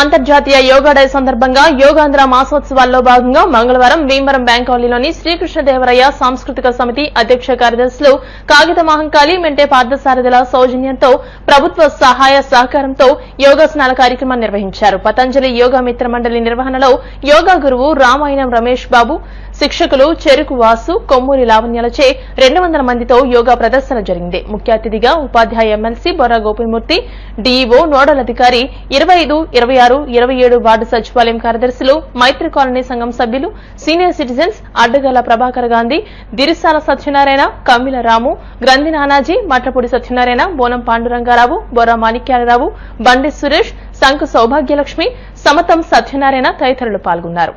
అంతర్జాతీయ యోగా డే సందర్భంగా యోగాంధ్ర మాసోత్సవాల్లో భాగంగా మంగళవారం భీమవరం బ్యాంక్ కాలనీలోని శ్రీకృష్ణదేవరయ్య సాంస్కృతిక సమితి అధ్యక్ష కార్యదర్శులు కాగిత మహంకాళి మెంటే పార్థసారథుల సౌజన్యంతో ప్రభుత్వ సహాయ సహకారంతో యోగాసనాల కార్యక్రమం నిర్వహించారు. పతంజలి యోగా మిత్ర మండలి నిర్వహణలో యోగా గురువు రామాయణం రమేష్ బాబు శిక్షకులు చెరుకు వాసు కొమ్మూరి లావణ్యాలచే రెండు వందల మందితో యోగా ప్రదర్శన జరిగింది. ముఖ్య అతిథిగా ఉపాధ్యాయ MLC Borra Gopimurthy DEO nodal అధికారి ఇరవై ఐదు ఇరవై ఆరు ఇరవై ఏడు వార్డు సచివాలయం కార్యదర్శులు మైత్రి కాలనీ సంఘం సభ్యులు సీనియర్ సిటిజన్స్ అడ్డగల ప్రభాకర్ గాంధీ దిరిసాల సత్యనారాయణ కమ్మిల రాము గ్రంథి నానాజీ మట్లపూడి సత్యనారాయణ బోనం పాండురంగారావు బొర్రా మాణిక్యాలరావు బండి సురేష్ సంకు సౌభాగ్యలక్ష్మి సమతం సత్యనారాయణ తదితరులు పాల్గొన్నారు.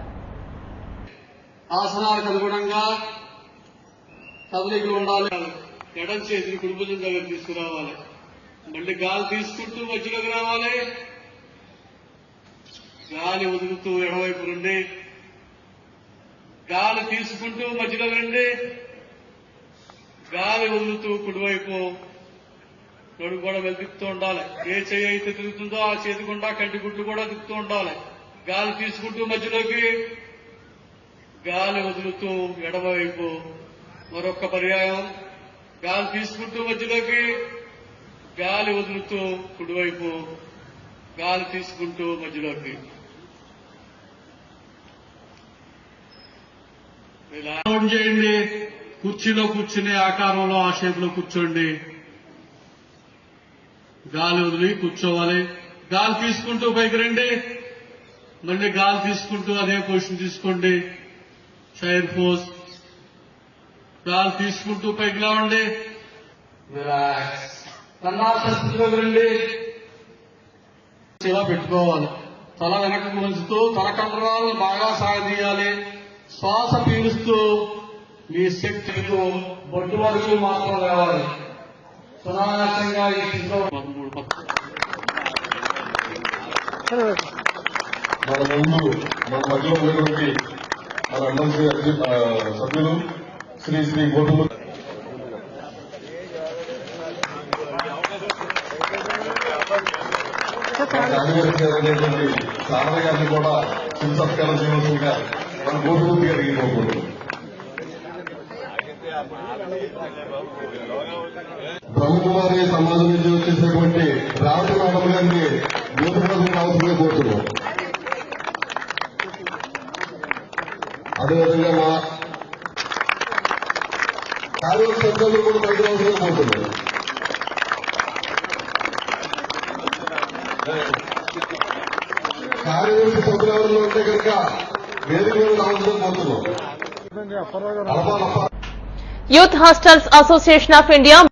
ఆసనాలకు అనుగుణంగా కదలికలు ఉండాలి. ఎడం చేతిని కుడి దగ్గర తీసుకురావాలి. మళ్ళీ గాలి తీసుకుంటూ మధ్యలోకి రావాలి. గాలి వదులుతూ ఎడవైపు రండి. గాలి తీసుకుంటూ మధ్యలో రండి. గాలి వదులుతూ కుడివైపు నడుము కూడా వెలిపిస్తూ ఉండాలి. ఏ చేయి అయితే తిరుగుతుందో ఆ చేతి గుండా కంటి గుడ్లు కూడా తిప్పుతూ ఉండాలి. గాలి తీసుకుంటూ మధ్యలోకి గాలి వదులుతూ ఎడమవైపు మరొక పర్యాయం. గాలి తీసుకుంటూ మధ్యలోకి గాలి వదులుతూ కుడివైపు గాలి తీసుకుంటూ మధ్యలోకి. రౌండ్ చేయండి. కుర్చీలో కూర్చునే ఆకారంలో ఆ షేప్లో కూర్చోండి. గాలి వదిలి కూర్చోవాలి. గాలి తీసుకుంటూ పైకి రండి. మళ్ళీ గాలి తీసుకుంటూ అదే పొజిషన్ తీసుకోండి. సైడ్ పోస్ట్ గాలి తీసుకుంటూ పైకి లేవండి. రిలాక్స్. స్థితిలోకి రండి ఇలా పెట్టుకోవాలి. తల వెనకకు ఉంచుతూ తల కండరాలను బాగా సాగదీయాలి శ్వాస పీలుస్తూ మీ శక్తితో బొట్టు వరకు మాత్రం లేవాలి. సునాయాసంగా ఈ స్థితిలో పదమూడు మన ముందు మన మధ్యలో ఉన్నటువంటి మన ఎమ్మెల్సీ సభ్యులు శ్రీ శ్రీ గోటుము కార్యదర్శి గారు అనేటువంటి సారథ గారిని కూడా శివ సత్కారం చేయవలసిందిగా మన గోటుమూర్తి గారికి కోరుకుంటున్నాం. బ్రహ్మకుమారి సమాజం నుంచి వచ్చేసినటువంటి రావణ మేడం గారిని గోటుమూర్తి కావాల్సిందిగా కోరుతున్నాం. అదేవిధంగా మా కార్యవర్గ సభ్యులు కూడా బయట రావాల్సిందిగా కోరుతున్నాం కార్యవర్గ సభ్యులు ఎవరైనా ఉంటే కనుక వేదిక మీద అలపా అలపా youth hostels association of India